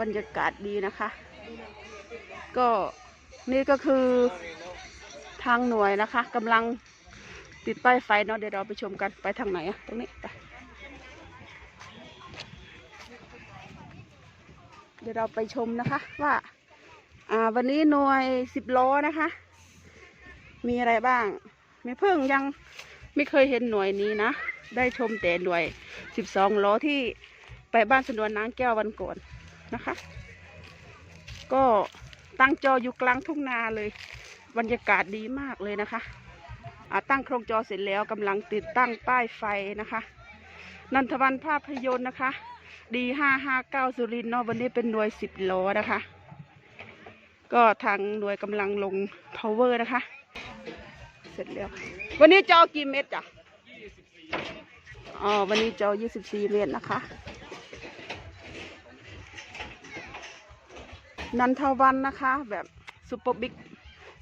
บรรยากาศดีนะคะ ก็นี่ก็คือทางหน่วยนะคะกำลังติดป้ายไฟเนาะเดี๋ยวเราไปชมกันไปทางไหนอะตรงนี้ไปเดี๋ยวเราไปชมนะคะว่า อ่าวันนี้หน่วยสิบล้อนะคะ มีอะไรบ้างไม่เพิ่งยังไม่เคยเห็นหน่วยนี้นะ ได้ชมแต่หน่วยสิบสองล้อที่ ไปบ้านสนวนนางแก้ววันก่อนนะคะ ก็ตั้งจออยู่กลางทุ่งนาเลย บรรยากาศดีมากเลยนะคะตั้งโครงจอเสร็จแล้วกำลังติดตั้งป้ายไฟนะคะ นันทวันภาพยนตร์นะคะดีห้าห้าเก้าสุรินทร์เนาะวันนี้เป็นหน่วยสิบล้อนะคะ ก็ทางหน่วยกำลังลง power นะคะ เสร็จแล้ว วันนี้จอกี่เมตรจ้ะอ๋อวันนี้จอ24เมตรนะคะ นันทวันนะคะ แบบซุปเปอร์บิ๊ก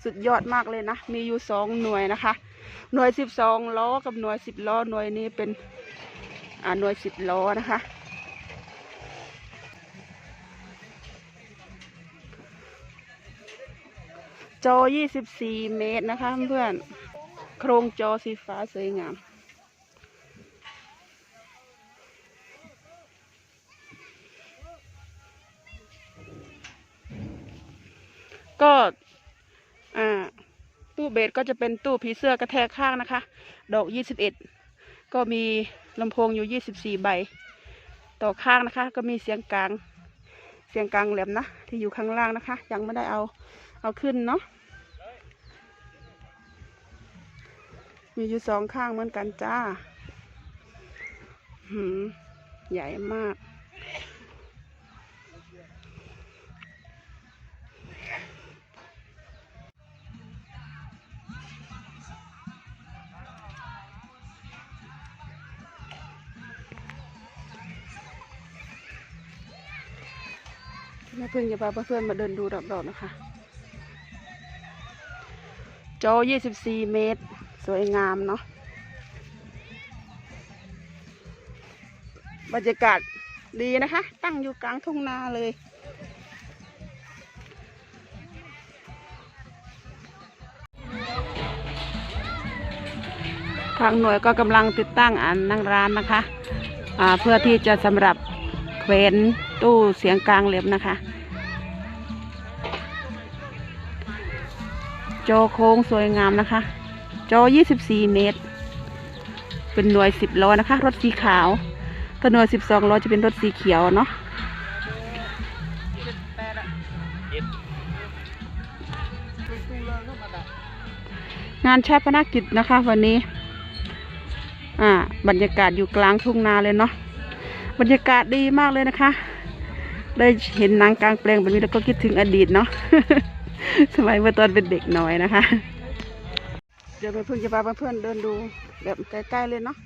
สุดยอดมากเลยนะ มีอยู่สองหน่วยนะคะ หน่วย12ล้อกับหน่วย10ล้อหน่วยนี้เป็นอ่าหน่วย10ล้อนะคะ จอ24เมตรนะคะเพื่อนโครงจอสีฟ้าสวยงาม ก็อ่าตู้เบสก็จะเป็นตู้ผีเสื้อกระแทกข้างนะคะ ดอก21ก็มีลำโพงอยู่24ใบ ต่อข้างนะคะ ก็มีเสียงกลาง เสียงกลางแหลมนะ ที่อยู่ข้างล่างนะคะ ยังไม่ได้เอาเอาขึ้นเนาะมีอยู่สองข้างเหมือนกันจ้าหืมใหญ่มาก แม่เพื่อนอย่าพาเพื่อนมาเดินดูรอบๆนะคะ โจ24 เมตร สวยงามเนาะ บรรยากาศดีนะคะ ตั้งอยู่กลางทุ่งนาเลยทางหน่วยก็กำลังติดตั้งอันนั่งร้านนะคะ เพื่อที่จะสำหรับ เคว้นตู้เสียงกลางเหล็บนะคะ จอโค้งสวยงามนะคะ จอ 24 เมตร เป็นหน่วย 10 ล้อนะคะ รถสีขาวถ้าหน่วย 12 ล้อจะเป็นรถสีเขียวเนาะงานชาปนกิจนะคะ วันนี้ อ่า บรรยากาศอยู่กลางทุ่งนาเลยเนาะ บรรยากาศดีมากเลยนะคะ ได้เห็นนางกลางแปลงแบบนี้แล้วก็คิดถึงอดีตเนาะสมัยเมื่อตอนเป็นเด็กน้อยนะคะ เดี๋ยวไปเพื่อนจะพาเพื่อนเดินดูแบบใกล้ๆเลยเนาะ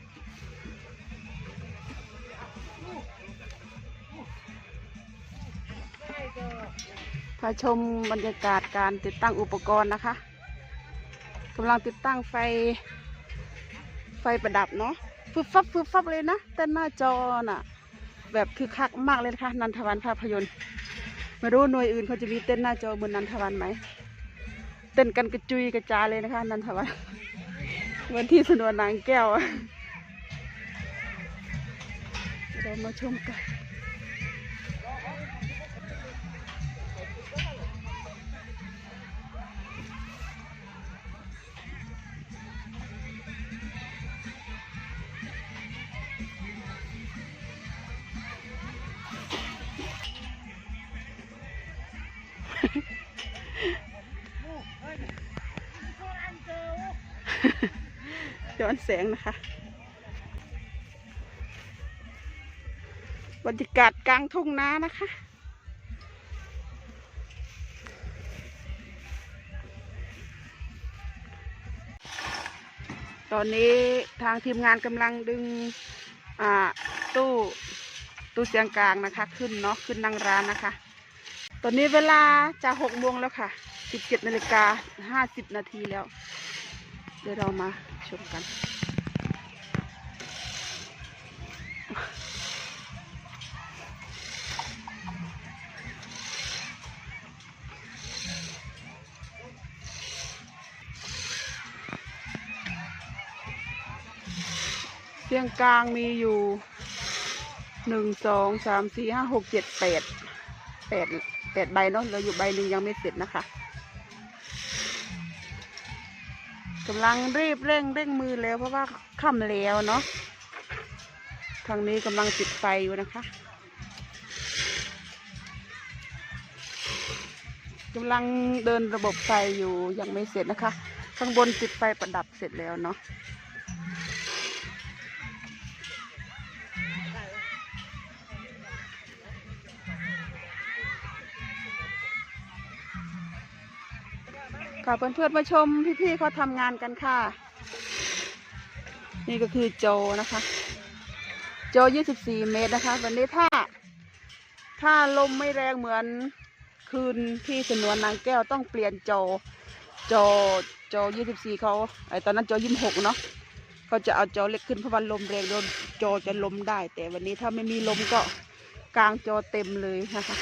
พาชมบรรยากาศการติดตั้งอุปกรณ์นะคะกำลังติดตั้งไฟ ไฟประดับเนาะฟึบฟับฟึบฟับเลยนะแต่หน้าจอน่ะ แบบคือคักมากเลยนะคะนันทวันภาพยนตร์ไม่รู้หน่วยอื่นเขาจะมีเต้นหน้าจอเหมือนนันทวันไหมเต้นกันกระจุยกระจายเลยนะคะ นันทวัน เหมือนที่สนวนนางแก้วเรามาชมกัน ย้อนแสงนะคะ บรรยากาศกลางทุ่งนานะคะ ตอนนี้ทางทีมงานกำลังดึงตู้ตู้เสียงกลางนะคะ ขึ้นเนาะขึ้นนั่งร้านนะคะ อนนี้เวลาจะหกโมงแล้วค่ะสิบเจ็ดนาฬิกาห้าสิบนาทีแล้ว เดี๋ยวเรามาชมกัน เสียงกลางมีอยู่หนึ่งสองสามสี่ห้าหกเจ็ดแปดแปด แปดใบเนาะเหลืออยู่ใบหนึ่งยังไม่เสร็จนะคะกำลังรีบเร่งเร่งมือแล้วเพราะว่าค่ำแล้วเนาะทางนี้กำลังติดไฟอยู่นะคะกำลังเดินระบบไฟอยู่ยังไม่เสร็จนะคะ ข้างบนติดไฟประดับเสร็จแล้วเนาะ ค่ะเพื่อนๆมาชมพี่ๆเขาทำงานกันค่ะ นี่ก็คือโจนะคะ โจ 24 เมตรนะคะ วันนี้ถ้า ถ้าลมไม่แรงเหมือนคืนที่สนวนนางแก้วต้องเปลี่ยนโจ โจโจ 24 เขาไอตอนนั้นโจ 26 เนาะเขาจะเอาโจเล็กขึ้นเพราะวันลมแรงโดนโจจะล้มได้ แต่วันนี้ถ้าไม่มีลมก็กลางโจเต็มเลยนะคะ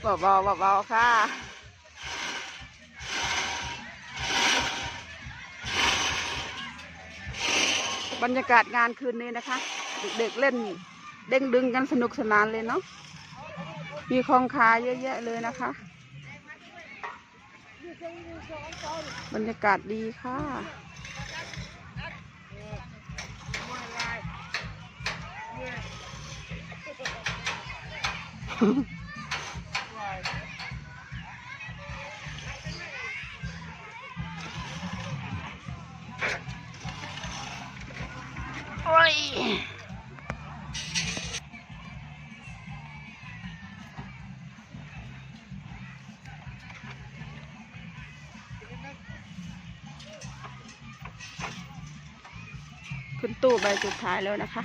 เบาๆเบาๆค่ะบรรยากาศงานคืนนี้นะคะ เด็กๆเล่น เด้งดึงกันสนุกสนานเลยเนาะมีของขายเยอะแยะเลยนะคะ บรรยากาศดีค่ะ โอ้ยขึ้นตู้ใบสุดท้ายแล้วนะคะ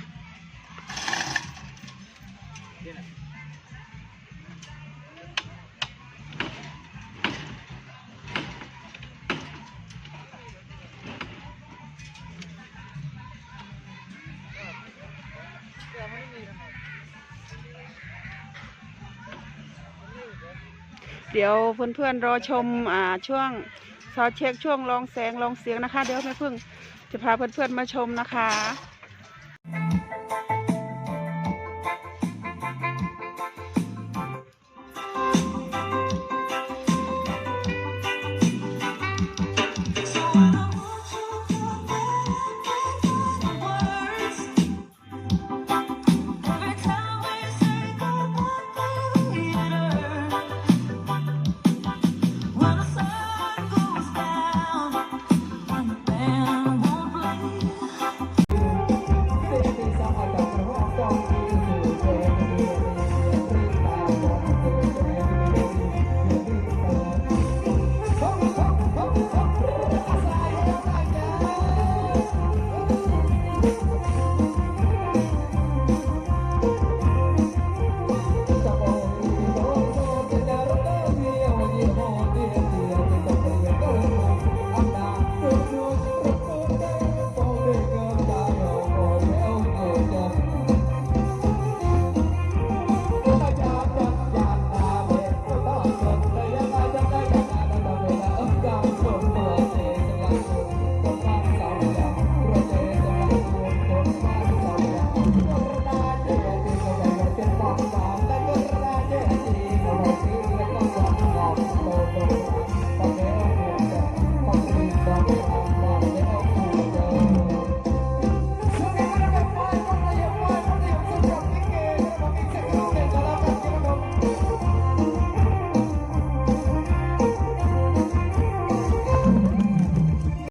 เดี๋ยวเพื่อนๆรอชมอ่าช่วงซอเช็คช่วงลองแสงลองเสียงนะคะ เดี๋ยวแม่พึ่งจะพาเพื่อนๆมาชมนะคะ